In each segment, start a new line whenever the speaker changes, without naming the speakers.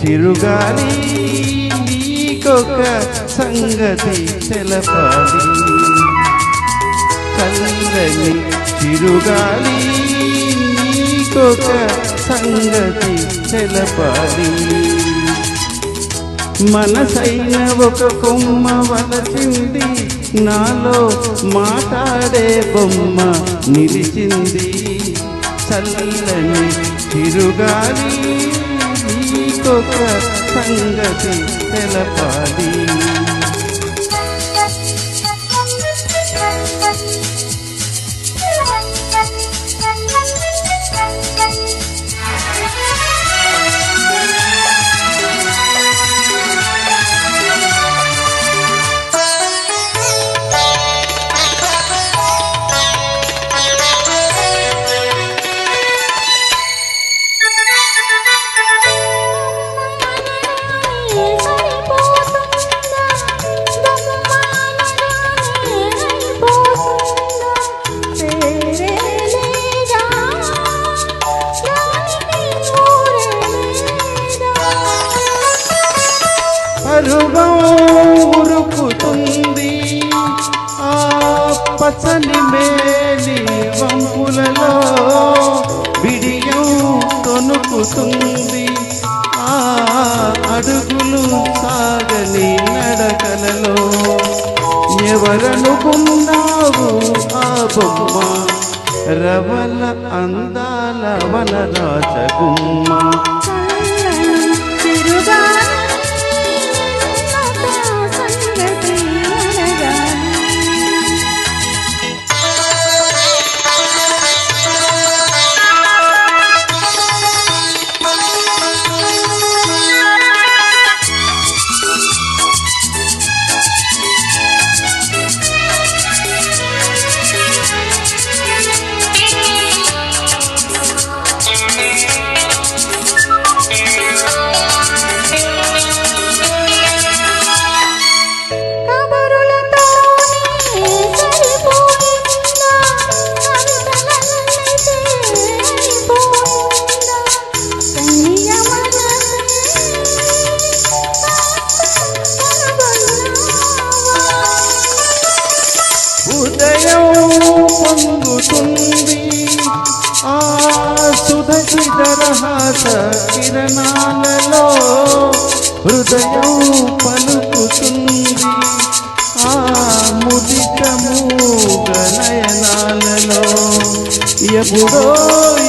చిరుగాలి
నీకొక సంగతి తెలపాలి చల్లని చిరుగాలి నీకొక సంగతి తెలపాలి మనసైన ఒక కొమ్మ వలచింది నాలో మాట్లాడే బొమ్మ నిలిచింది చల్లని తిరుగాలి నీకొక సంగతి తెలపాలి పరువం ఉరుకుతుంది. ఆ పచ్చని మేలి వంపులలో బిడియం తొనుకుతుంది. ఆ అడుగులు సాగని నడకలలో ఎవరనుకున్నావు ఆ బొమ్మ? రవల అందాల వనరాజగుమ్మ ఉదయం పొందుతుంది. ఆ సుధకి దరహాస కిరణాలలో హృదయం పలుకుతుంది. ఆ ముదితము మూగ ఎప్పుడో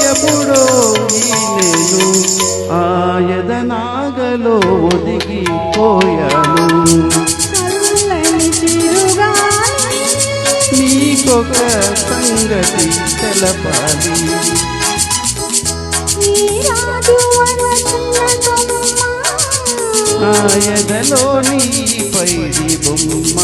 ఎప్పుడో నేను ఆయదనాగలో ఒదిగిపోయాను. నీకొక సంగతి తెలపాలి ఆ ఎదలో పైడి బొమ్మ.